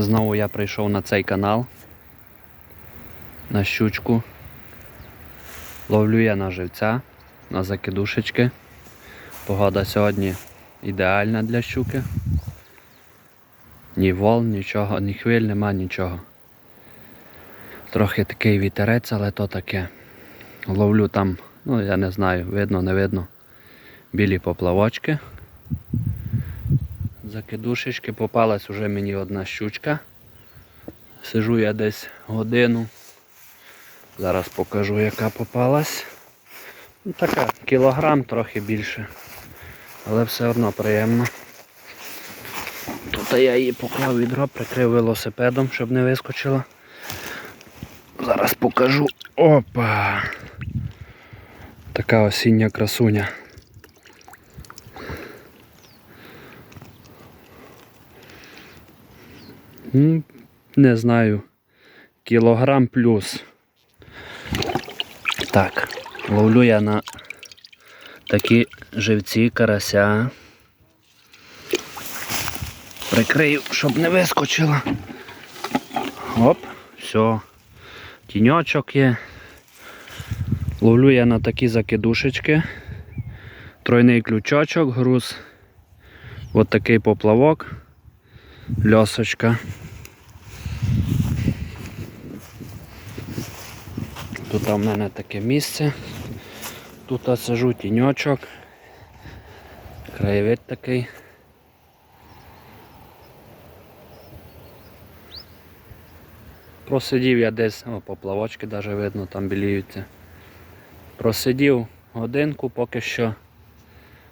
Знову я прийшов на цей канал. На щучку. Ловлю я на живця, на закидушечки. Погода сьогодні ідеальна для щуки. Ні волн, нічого, ні хвиль, нема нічого. Трохи такий вітерець, але то таке. Ловлю там, ну я не знаю, видно, не видно. Білі поплавочки. Закидушечки, попалась уже мені одна щучка. Сижу я десь годину. Зараз покажу, яка попалась. Ну, така, кілограм трохи більше. Але все одно приємно. Тут я її поклав відро, прикрив велосипедом, щоб не вискочила. Зараз покажу. Опа! Така осіння красуня. Не знаю. Кілограм плюс. Так, ловлю я на такі живці карася. Прикрию, щоб не вискочила. Оп, все. Тіньочок є. Ловлю я на такі закидушечки. Тройний ключочок, груз. От такий поплавок. Льосочка. Тут у мене таке місце. Тут я сижу тіньочок. Краєвид такий. Просидів я десь, о, поплавочки навіть видно, там біліються. Просидів годинку, поки що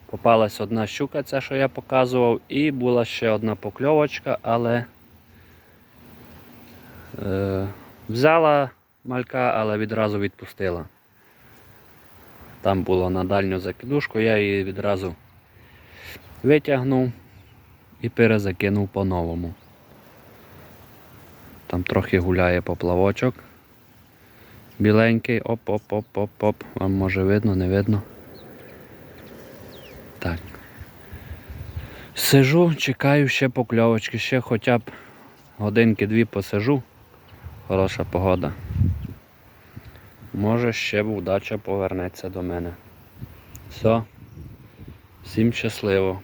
попалась одна щука, ця, що я показував, і була ще одна покльовочка, але е, взяла малька, але відразу відпустила. Там було на дальню закидушку, я її відразу витягнув і перезакинув по-новому. Там трохи гуляє поплавочок. Біленький, оп-оп-оп-оп-оп. Вам може видно, не видно. Так. Сижу, чекаю ще покльовочки, ще хоча б годинки-дві посижу. Хороша погода. Може ще удача повернеться до мене. Все. Всім щасливо.